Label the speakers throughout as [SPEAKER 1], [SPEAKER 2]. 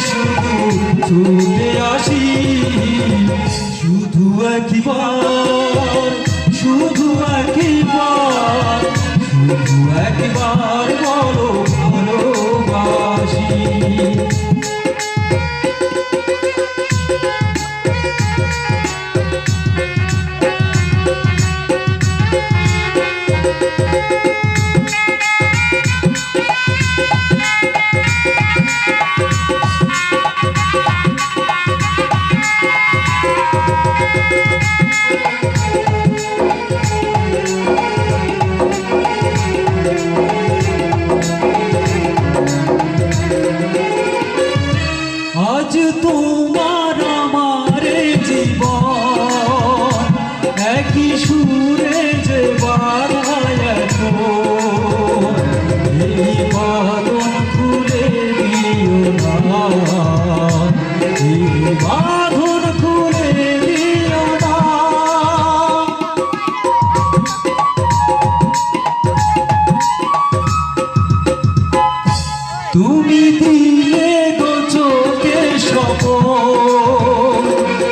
[SPEAKER 1] শুধু ছুটে আসি শুধু একবার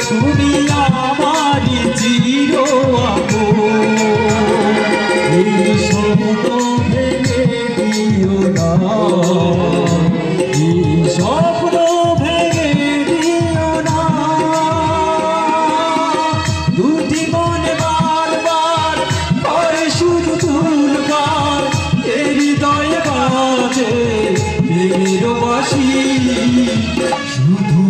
[SPEAKER 1] তুমি আমার চির এই শব্দ ভেঙে দিও না।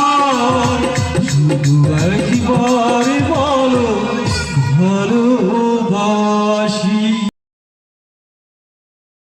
[SPEAKER 1] মা